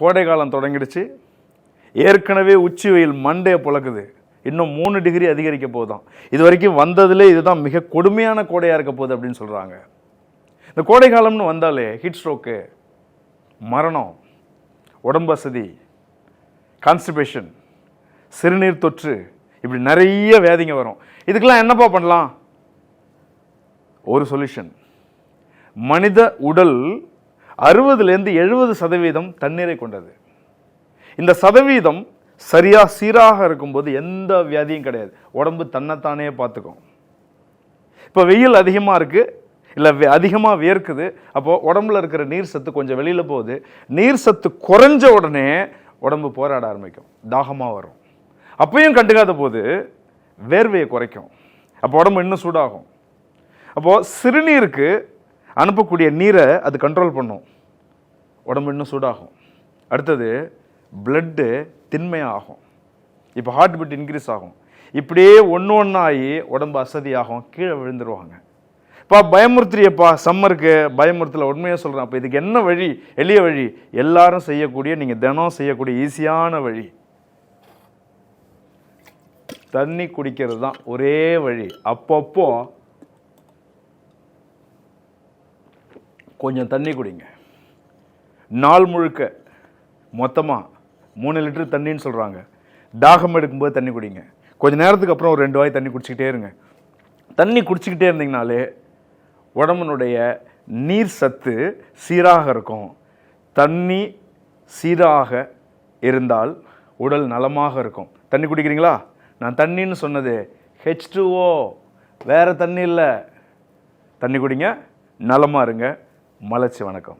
கோடை காலம் தொடங்கிடுச்சு. ஏற்கனவே உச்சி வெயில் மண்டையை புழக்குது. இன்னும் மூணு டிகிரி அதிகரிக்க போதும் இது வரைக்கும் வந்ததுலே இதுதான் மிக கொடுமையான கோடையாக இருக்க போகுது அப்படின்னு சொல்கிறாங்க இந்த கோடை காலம்னு வந்தாலே ஹீட் ஸ்ட்ரோக்கு மரணம் உடம்பு வசதி கான்ஸ்டிபேஷன் சிறுநீர் தொற்று இப்படி நிறைய வேதிங்க வரும். இதுக்கெல்லாம் என்னப்பா பண்ணலாம்? ஒரு சொல்யூஷன் மனித உடல் அறுபதுலேருந்து எழுபது சதவீதம் தண்ணீரை கொண்டது. இந்த சதவீதம் சரியாக சீராக இருக்கும்போது எந்த வியாதியும் கிடையாது. உடம்பு தன்னைத்தானே பார்த்துக்கும். இப்போ வெயில் அதிகமாக இருக்குது இல்லை அதிகமாக வேர்க்குது அப்போது உடம்புல இருக்கிற நீர் சத்து கொஞ்சம் வெளியில் போகுது. நீர் சத்து குறைஞ்ச உடனே உடம்பு போராட ஆரம்பிக்கும். தாகமாக வரும். அப்பையும் கண்டுக்காத போது வேர்வையை குறைக்கும். அப்போ உடம்பு இன்னும் சூடாகும். அப்போது சிறுநீருக்கு அனுப்பக்கூடிய நீரை அது கண்ட்ரோல் பண்ணும். உடம்பு இன்னும் சூடாகும். அடுத்தது பிளட்டு திண்மையாகும். இப்போ ஹார்ட் பீட் இன்க்ரீஸ் ஆகும். இப்படியே ஒன்று ஒன்றாகி உடம்பு அசதியாகும் கீழே விழுந்துருவாங்க. இப்போ பயமுறுத்துறியப்பா சம்மருக்கு பயமுறுத்தல உண்மையாக சொல்கிறேன் அப்போ இதுக்கு என்ன வழி? எளிய வழி எல்லாரும் செய்யக்கூடிய நீங்கள் தினம் செய்யக்கூடிய ஈஸியான வழி. தண்ணி குடிக்கிறது தான் ஒரே வழி. அப்பப்போ கொஞ்சம் தண்ணி குடிங்க. நாள் முழுக்க மொத்தமாக மூணு லிட்டர் தண்ணின்னு சொல்கிறாங்க தாகம் எடுக்கும்போது தண்ணி குடிங்க. கொஞ்ச நேரத்துக்கு அப்புறம் ஒரு ரெண்டு வாய் தண்ணி குடிச்சிக்கிட்டே இருங்க. தண்ணி குடிச்சிக்கிட்டே இருந்தீங்கனாலே உடம்புனுடைய நீர் சத்து சீராக இருக்கும். தண்ணி சீராக இருந்தால் உடல் நலமாக இருக்கும். தண்ணி குடிக்கிறீங்களா? நான் தண்ணின்னு சொன்னது ஹெச் டூஓ வேறு தண்ணி இல்லை. தண்ணி குடிங்க. நலமாக இருங்க. மலர்ச்சி வணக்கம்.